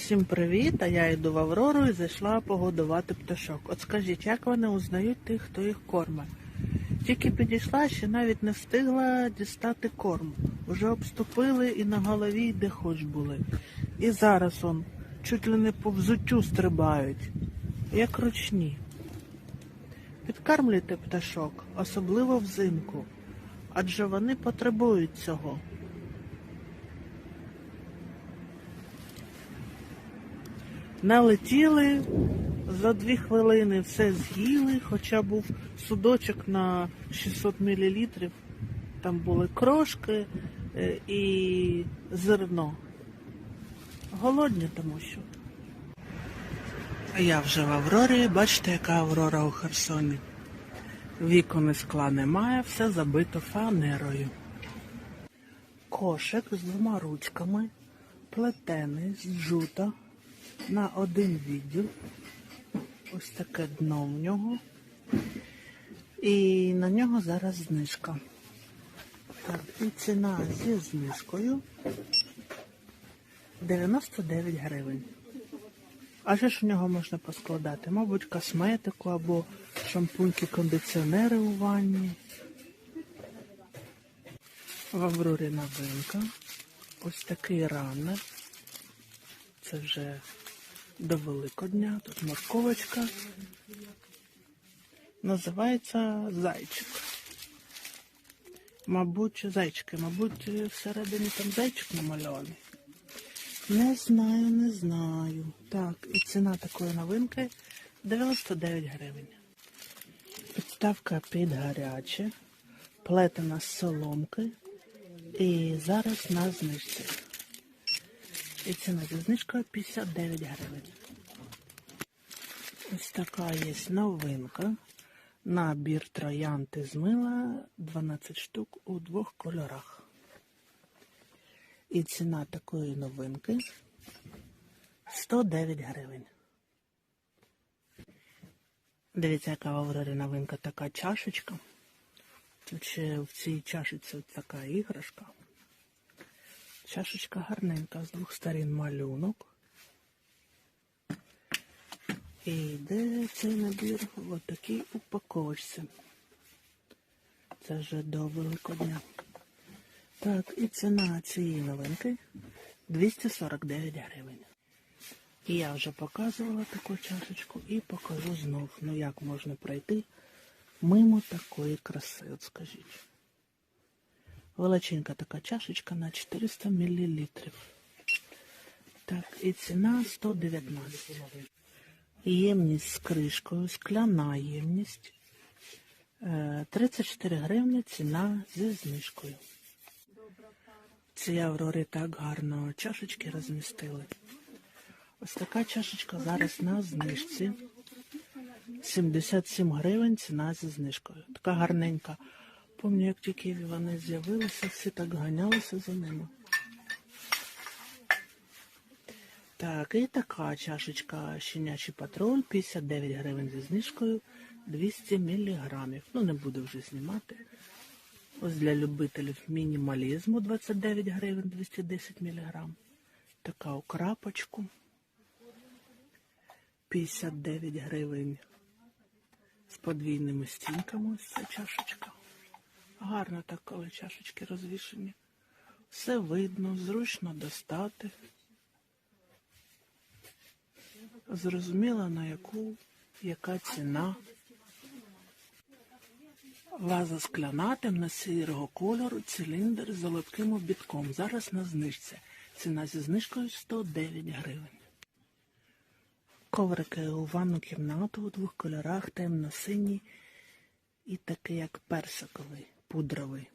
Всім привіт! А я йду в Аврору і зайшла погодувати пташок. От скажіть, як вони узнають тих, хто їх кормить? Тільки підійшла, ще навіть не встигла дістати корм. Уже обступили і на голові, де хоч були. І зараз он чуть ли не по взуттю стрибають, як ручні. Підкармлюйте пташок, особливо взимку, адже вони потребують цього. Налетіли за дві хвилини, все з'їли, хоча був судочок на 600 мл. Там були крошки е, і зерно. Голодні тому що. Я вже в Аврорі, бачите, яка Аврора у Херсоні. Вікон і скла немає, все забито фанерою. Кошик з двома ручками, плетений з джута на один відділ. Ось таке дно в нього. І на нього зараз знижка. Так, і ціна зі знижкою 99 гривень. А що ж в нього можна поскладати? Мабуть, косметику або шампуньки, кондиціонери у ванні. В Аврорі новинка. Ось такий ранер. Це вже до Великодня. Тут морковочка. Називається зайчик. Мабуть, зайчики, мабуть, всередині там зайчик намальований. Не знаю, не знаю. Так, і ціна такої новинки 99 гривень. Підставка під гаряче, плетена з соломки. І зараз на знижці. І ціна зі знижкою 59 гривень. Ось така є новинка. Набір троянти з мила 12 штук у двох кольорах. І ціна такої новинки 109 гривень. Дивіться, яка в Аврорі новинка така чашечка. Тут ще в цій чашечці така іграшка. Чашечка гарненька, з двох сторін малюнок. І йде цей набір в такій упаковочці. Це вже до Великодня. Так, і ціна цієї новинки 249 гривень. І я вже показувала таку чашечку і покажу знов. Ну як можна пройти мимо такої краси, от скажіть. Величенька така чашечка на 400 мл. Так, і ціна 119. Ємність з кришкою, скляна ємність. Е, 34 гривні ціна зі знижкою. Ці Аврори так гарно чашечки розмістили. Ось така чашечка зараз на знижці. 77 гривень ціна зі знижкою. Така гарненька. Пам'ятаю, як тільки вони з'явилися, всі так ганялися за ними. Так, і така чашечка щенячий патруль, 59 гривень зі знижкою, 200 міліграмів. Ну, не буду вже знімати. Ось для любителів мінімалізму 29 гривень 210 міліграм. Така у крапочку. 59 гривень з подвійними стінками ось ця чашечка. Гарно так, коли чашечки розвішені. Все видно, зручно достати. Зрозуміла на яку, яка ціна. Ваза скляна темно-сірого кольору, циліндр з золотим обідком. Зараз на знижці. Ціна зі знижкою 109 гривень. Коврики у ванну кімнату у двох кольорах, темно-синій і такий, як персиковий, пудровий.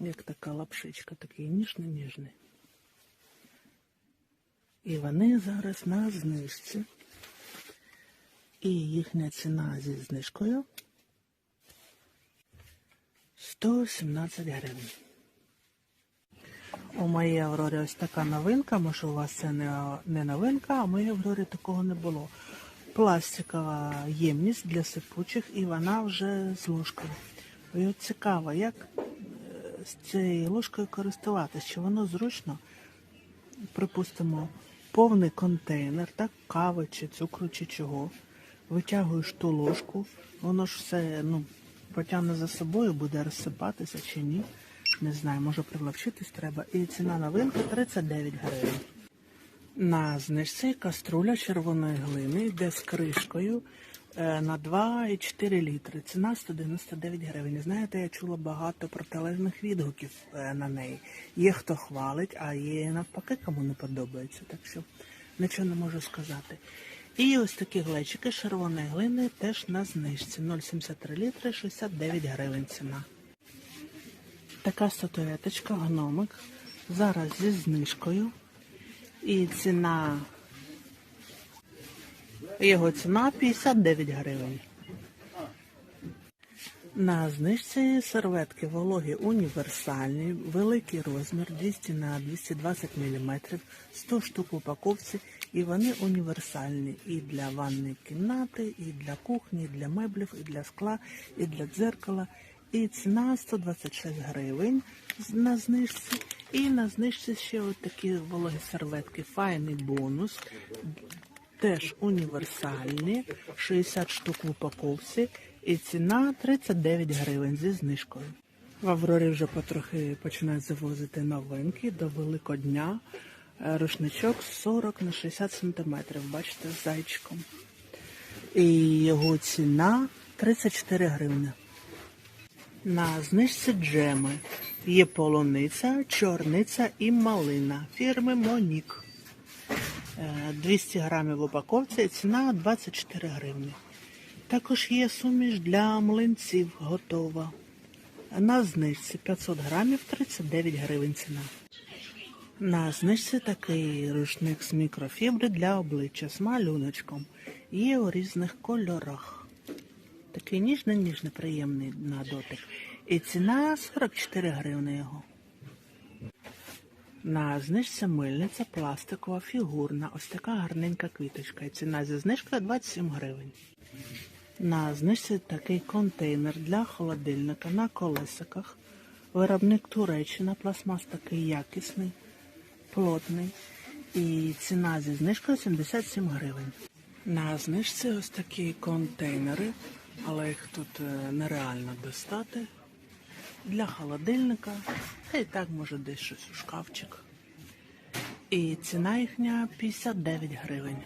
Як така лапшичка, такий ніжний-ніжний. І вони зараз на знижці. І їхня ціна зі знижкою 117 гривень. У моїй Аврорі ось така новинка, може у вас це не, не новинка, а в моїй Аврорі такого не було. Пластикова ємність для сипучих і вона вже з ложкою. І цікаво, як е, з цією ложкою користуватися, чи воно зручно припустимо, повний контейнер, так, кави чи цукру чи чого. Витягуєш ту ложку, воно ж все ну, потягне за собою, буде розсипатися чи ні. Не знаю, може приловчитись треба. І ціна новинка 39 гривень. На знижці каструля червоної глини йде з кришкою на 2,4 літри. Ціна 199 гривень. Знаєте, я чула багато протилежних відгуків е, на неї. Є хто хвалить, а є навпаки, кому не подобається. Так що нічого не можу сказати. І ось такі глечики червоної глини теж на знижці. 0,73 літри, 69 гривень ціна. Така статуеточка, гномик. Зараз зі знижкою. І ціна. Його ціна 59 гривень. На знижці серветки вологі універсальні, великий розмір 200 на 220 мм, 100 штук в упаковці, і вони універсальні і для ванної кімнати, і для кухні, і для меблів, і для скла, і для дзеркала. І ціна 126 гривень на знижці. І на знижці ще от такі вологі серветки. Файний бонус. Теж універсальні, 60 штук в упаковці. І ціна 39 гривень зі знижкою. В Аврорі вже потрохи починають завозити новинки до Великодня. Е, Рушничок 40 на 60 сантиметрів. Бачите, з зайчиком. І його ціна 34 гривні. На знижці джеми є полуниця, чорниця і малина фірми Монік. Е, 200 грамів в упаковці, ціна 24 гривні. Також є суміш для млинців готова. На знижці 500 грамів 39 гривень ціна. На знижці такий рушник з мікрофібри для обличчя з малюночком. Є у різних кольорах. Такий ніжний, ніжний, приємний на дотик. І ціна 44 гривни його. На знижці мильниця пластикова, фігурна. Ось така гарненька квіточка. І ціна зі знижкою 27 гривень. На знижці такий контейнер для холодильника на колесиках. Виробник Туреччина, пластмас такий якісний, плотний. І ціна зі знижкою 77 гривень. На знижці ось такі контейнери, але їх тут е, нереально достати. Для холодильника, та й так може десь щось у шкафчик. І ціна їхня 59 гривень.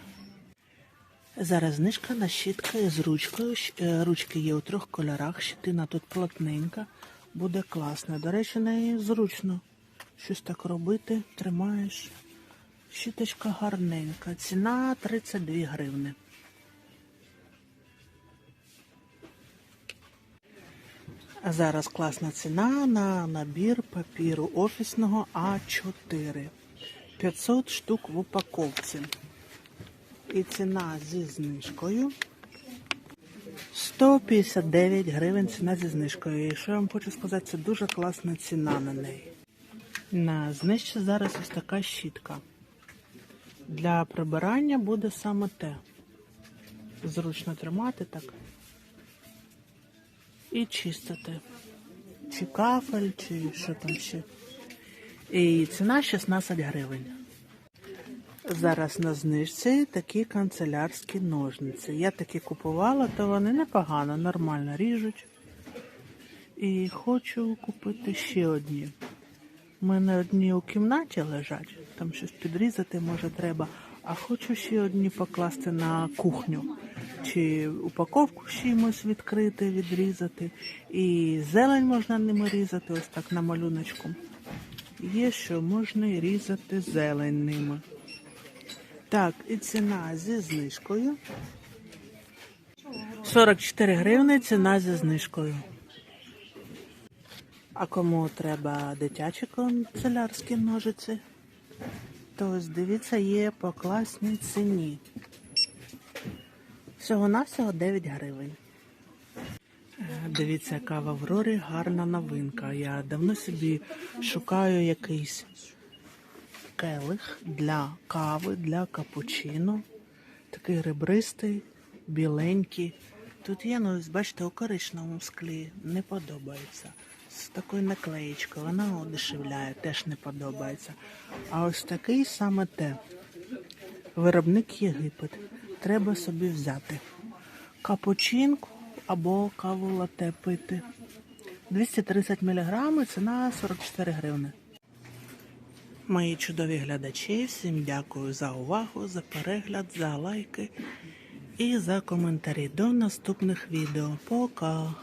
Зараз знижка на щітки з ручкою. Е, Ручки є у трьох кольорах, щитина тут плотненька, буде класно. До речі, неї зручно щось так робити, тримаєш. Щіточка гарненька. Ціна 32 гривни. А зараз класна ціна на набір папіру офісного А4. 500 штук в упаковці. І ціна зі знижкою 159 гривень ціна зі знижкою. І що я вам хочу сказати, це дуже класна ціна на неї. На знижці зараз ось така щітка. Для прибирання буде саме те. Зручно тримати так. І чистити. Чи кафель, чи що там ще. І ціна 16 гривень. Зараз на знижці такі канцелярські ножниці. Я такі купувала, то вони непогано, нормально ріжуть. І хочу купити ще одні. У мене одні у кімнаті лежать, там щось підрізати може треба, а хочу ще одні покласти на кухню. Чи упаковку чимось відкрити, відрізати. І зелень можна ними різати, ось так на малюночку. Є що можна різати зелень ними. Так, і ціна зі знижкою. 44 гривни ціна зі знижкою. А кому треба дитячі канцелярські ножиці, то ось дивіться, є по класній ціні. Всього-навсього 9 гривень. Е, Дивіться, яка в Аврорі гарна новинка. Я давно собі шукаю якийсь келих для кави, для капучино. Такий ребристий, біленький. Тут є, ну, бачите, у коричневому склі. Не подобається. з такою наклеєчкою, вона одешевляє, теж не подобається. А ось такий саме те. Виробник Єгипет. Треба собі взяти. Капучинку або каву лате пити. 230 мг, ціна 44 гривни. Мої чудові глядачі, всім дякую за увагу, за перегляд, за лайки і за коментарі. До наступних відео. Пока!